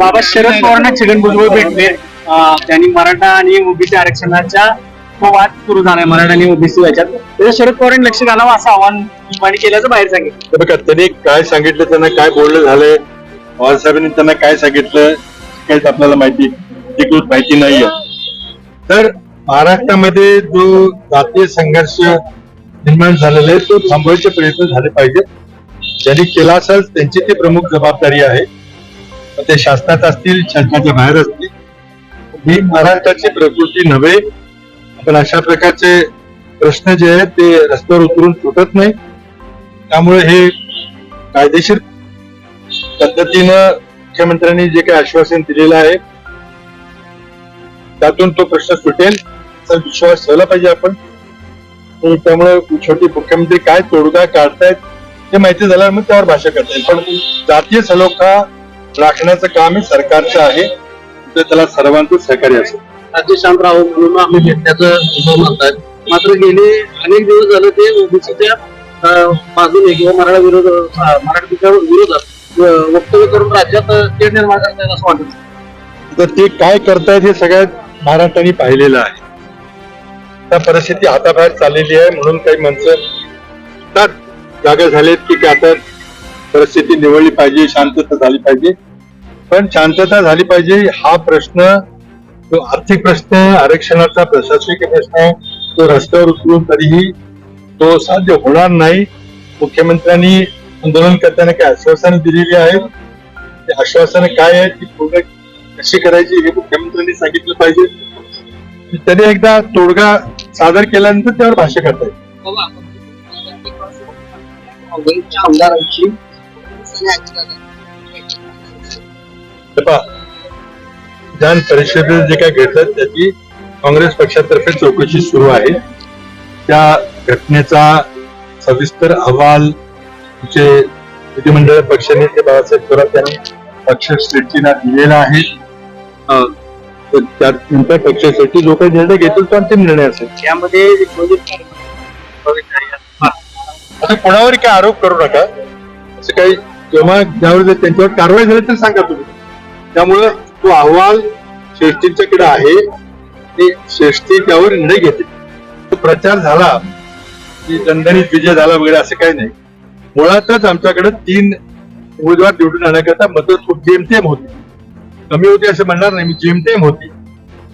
बाबा शरद पवारांना छगन भुजबळ भेटले. त्यांनी मराठा आणि ओबीसी आरक्षणाच्या तो वाद सुरू झालाय मराठा आणि ओबीसी याच्यात. त्याच्या शरद पवारांनी लक्ष घालावं असं आव्हान माने केल्याचं बाहेर सांगितलं. बघा त्यांनी काय सांगितलं त्यांना काय बोलणं झालंय पवार साहेबांनी त्यांना काय सांगितलं काहीच आपल्याला माहिती अधिकृत माहिती नाहीये. तर महाराष्ट्रामध्ये जो जातीय संघर्ष निर्माण झालेला आहे तो थांबवायचे प्रयत्न झाले पाहिजेत. ज्यांनी केला असेल त्यांची ती प्रमुख जबाबदारी आहे. ते शासनात असतील शासनाच्या बाहेर असतील. ही महाराष्ट्राची प्रकृती नव्हे पण अशा प्रकारचे प्रश्न जे आहेत ते रस्त्यावर उतरून सुटत नाही. त्यामुळे हे कायदेशीर पद्धतीनं मुख्यमंत्र्यांनी जे काही आश्वासन दिलेलं आहे त्यातून तो प्रश्न सुटेल असा विश्वास ठेवला पाहिजे आपण. त्यामुळे छोटी मुख्यमंत्री काय तोडगा काढतायत ते माहिती झाल्यावर मग त्यावर भाषा करता येईल पण जातीय सलोखा राखण्याचं काम हे सरकारचं आहे. तर त्याला सर्वांचं सहकार्य असेल राज्य शांत राहू म्हणून आम्ही असं म्हणतात. मात्र गेले अनेक दिवस झाले ते ओबीसीच्या बाजूने किंवा मराठा विरोध अं, मराठीच्या विरोधात वक्तव्य करून राज्यात तेढ निर्माण करतायत असं वाटत. तर ते काय करतायत हे सगळ्यात महाराष्ट्राने पाहिलेलं आहे. त्या परिस्थिती हाताबाहेर चाललेली आहे म्हणून काही माणसं जागा झालेत की काय आता परिस्थिती निवडली पाहिजे शांतता झाली पाहिजे. पण शांतता झाली पाहिजे हा प्रश्न तो आर्थिक प्रश्न आहे आरक्षणाचा प्रशासकीय प्रश्न आहे तो रस्त्यावर उतरून तरीही तो साध्य होणार नाही मुख्यमंत्र्यांनी आंदोलन करताना काही आश्वासनं दिलेली आहेत ते आश्वासनं काय आहेत ती पूर्ण कशी करायची हे मुख्यमंत्र्यांनी सांगितलं पाहिजे त्यांनी एकदा तोडगा सादर केल्यानंतर त्यावर भाष्य करता येईल आमदारांची पहा, विधान परिषदेत जे काय घडलं त्याची काँग्रेस पक्षातर्फे चौकशी सुरू आहे. त्या घटनेचा सविस्तर अहवाल आमचे विधिमंडळ पक्षनेते बाळासाहेब थोरात यांनी पक्षश्रेष्ठींना दिलेला आहे त्यानंतर पक्षासाठी जो काही निर्णय घेतील तो अंतिम निर्णय असेल. यामध्ये आता कोणावर काय आरोप करू नका. असं काही जेव्हा ज्यावर जर त्यांच्यावर कारवाई झाली तर सांगा तुम्ही. त्यामुळं तो अहवाल श्रेष्ठींच्याकडे आहे. ते श्रेष्ठी त्यावर निर्णय घेते तो प्रचार झाला की दणदणीत विजय झाला वगैरे असं काही नाही. मुळातच आमच्याकडे तीन उमेदवार निवडून आणण्याकरता मदत खूप जेमतेम होती. कमी होती असं म्हणणार नाही मी जेमतेम होती.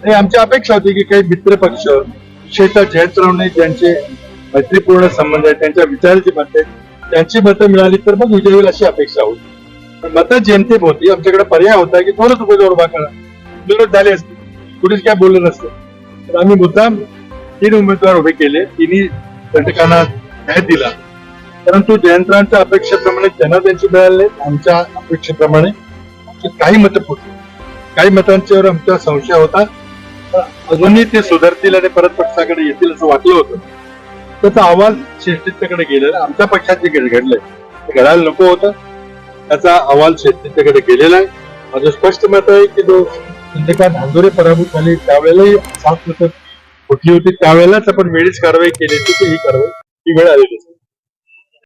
आणि आमची अपेक्षा होती की काही मित्र पक्ष विशेषतः जयंतरावने ज्यांचे मैत्रीपूर्ण संबंध आहेत त्यांच्या विचाराची मतं आहेत त्यांची मतं मिळाली तर मग विजय होईल अशी अपेक्षा होती. मतं जेमतेम होती. आमच्याकडे पर्याय होता की थोडंच उमेदवार उभा करा. विरोध झाले असते. कुठेच काय बोललं नसतं. तर आम्ही मुद्दाम तीन उमेदवार उभे केले. तिन्ही घटकांना न्याय दिला. परंतु जयंतरांच्या अपेक्षेप्रमाणे त्यांना त्यांची मिळाले. नाहीत. आमच्या अपेक्षेप्रमाणे काही मतं फुटली काही मतांच्यावर आमचा संशय होता. अजूनही ते सुधारतील आणि परत पक्षाकडे येतील असं वाटलं होतं. त्याचा आवाज श्रेष्ठींच्याकडे गेलेला आमच्या पक्षात जे घडलंय ते घडायला नको होतं. त्याचा अहवाल श्रेष्ठींच्याकडे गेलेला आहे. माझं स्पष्ट मत आहे की जो संध्याकाळ धांदोरे पराभूत झाले त्यावेळेलाही सात मतं फुटली होती. त्यावेळेलाच आपण वेळीच कारवाई केली होती ही कारवाई ही वेळ आलेली